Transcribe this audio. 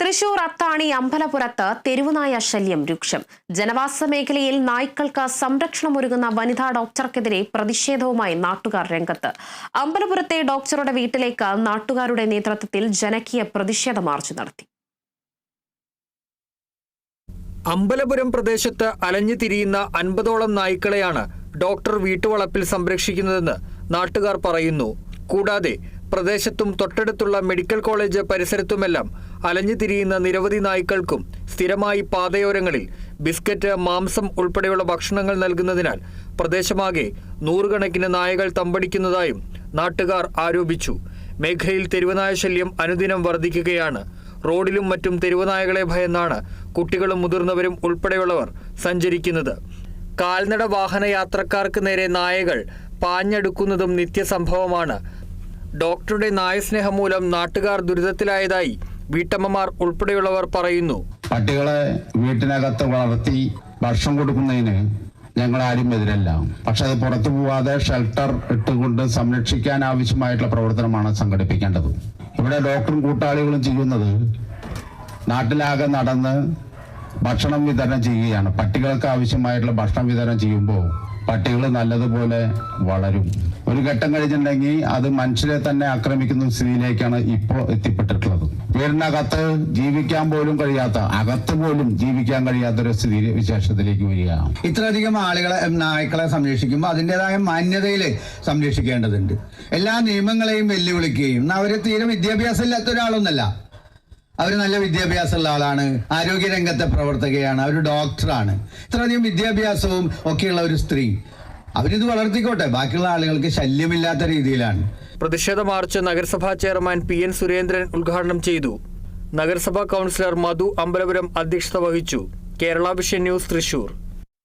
തൃശൂർ അത്താണി അമ്പലപുരത്ത് തെരുവുനായ ശല്യം രൂക്ഷം. ജനവാസ മേഖലയിൽ നായ്ക്കൾക്ക് സംരക്ഷണമൊരുങ്ങുന്ന വനിതാ ഡോക്ടർക്കെതിരെ പ്രതിഷേധവുമായി നാട്ടുകാർ രംഗത്ത്. അമ്പലപുരത്തെ ഡോക്ടറുടെ വീട്ടിലേക്ക് നാട്ടുകാരുടെ നേതൃത്വത്തിൽ ജനകീയ പ്രതിഷേധ മാർച്ച് നടത്തി. അമ്പലപുരം പ്രദേശത്ത് അലഞ്ഞു തിരിയുന്ന അൻപതോളം നായ്ക്കളെയാണ് ഡോക്ടർ വീട്ടുവളപ്പിൽ സംരക്ഷിക്കുന്നതെന്ന് നാട്ടുകാർ പറയുന്നു. കൂടാതെ പ്രദേശത്തും തൊട്ടടുത്തുള്ള മെഡിക്കൽ കോളേജ് പരിസരത്തുമെല്ലാം അലഞ്ഞു തിരിയുന്ന നിരവധി നായ്ക്കൾക്കും സ്ഥിരമായി പാതയോരങ്ങളിൽ ബിസ്ക്കറ്റ് മാംസം ഉൾപ്പെടെയുള്ള ഭക്ഷണങ്ങൾ നൽകുന്നതിനാൽ പ്രദേശമാകെ നൂറുകണക്കിന് നായകൾ തമ്പടിക്കുന്നതായും നാട്ടുകാർ ആരോപിച്ചു. മേഖലയിൽ തെരുവനായ ശല്യം അനുദിനം വർദ്ധിക്കുകയാണ്. റോഡിലും മറ്റും തെരുവനായകളെ ഭയന്നാണ് കുട്ടികളും മുതിർന്നവരും ഉൾപ്പെടെയുള്ളവർ സഞ്ചരിക്കുന്നത്. കാൽനട വാഹന യാത്രക്കാർക്ക് നേരെ നായകൾ പാഞ്ഞെടുക്കുന്നതും നിത്യസംഭവമാണ്. ഡോക്ടറുടെ നായസ്നേഹം മൂലം നാട്ടുകാർ ദുരിതത്തിലായതായി വീട്ടമ്മമാർ ഉൾപ്പെടെയുള്ളവർ പറയുന്നു. പട്ടികളെ വീട്ടിനകത്ത് വളർത്തി ഭക്ഷണം കൊടുക്കുന്നതിന് ഞങ്ങൾ ആരും എതിരല്ല. പക്ഷെ അത് പുറത്തു പോവാതെ ഷെൽട്ടർ ഇട്ടുകൊണ്ട് സംരക്ഷിക്കാൻ ആവശ്യമായിട്ടുള്ള പ്രവർത്തനമാണ് സംഘടിപ്പിക്കേണ്ടത്. ഇവിടെ ഡോക്ടറും കൂട്ടാളികളും ചെയ്യുന്നത് നാട്ടിലാകെ നടന്ന് ഭക്ഷണം വിതരണം ചെയ്യുകയാണ്. പട്ടികൾക്ക് ആവശ്യമായിട്ടുള്ള ഭക്ഷണം വിതരണം ചെയ്യുമ്പോൾ പട്ടികൾ നല്ലതുപോലെ വളരും. ഒരു ഘട്ടം കഴിഞ്ഞിട്ടുണ്ടെങ്കിൽ അത് മനുഷ്യരെ തന്നെ ആക്രമിക്കുന്ന സ്ഥിതിയിലേക്കാണ് ഇപ്പോൾ എത്തിപ്പെട്ടിട്ടുള്ളത്. വീടിനകത്ത് ജീവിക്കാൻ പോലും കഴിയാത്ത അകത്ത് പോലും ജീവിക്കാൻ കഴിയാത്ത ഒരു സ്ഥിതി വിശേഷത്തിലേക്ക് വരിക. ഇത്രയധികം ആളുകളെ നായ്ക്കളെ സംരക്ഷിക്കുമ്പോൾ അതിന്റെതായ മാന്യതയിൽ സംരക്ഷിക്കേണ്ടതുണ്ട്. എല്ലാ നിയമങ്ങളെയും വെല്ലുവിളിക്കുകയും അവർ തീരെ വിദ്യാഭ്യാസം ഇല്ലാത്ത ഒരാളൊന്നല്ല. അവർ നല്ല വിദ്യാഭ്യാസമുള്ള ആളാണ് ആരോഗ്യരംഗത്തെ പ്രവർത്തകയാണ് അവർ ഡോക്ടറാണ്. ഇത്രയധികം വിദ്യാഭ്യാസവും ഒക്കെയുള്ള ഒരു സ്ത്രീ. അവരിത് വളർത്തിക്കോട്ടെ ബാക്കിയുള്ള ആളുകൾക്ക് ശല്യമില്ലാത്ത രീതിയിലാണ്. പ്രതിഷേധ മാർച്ച് നഗരസഭാ ചെയർമാൻ പി എൻ സുരേന്ദ്രൻ ഉദ്ഘാടനം ചെയ്തു. നഗരസഭാ കൗൺസിലർ മധു അമ്പലപുരം അധ്യക്ഷത വഹിച്ചു. Kerala vision news Thrissur.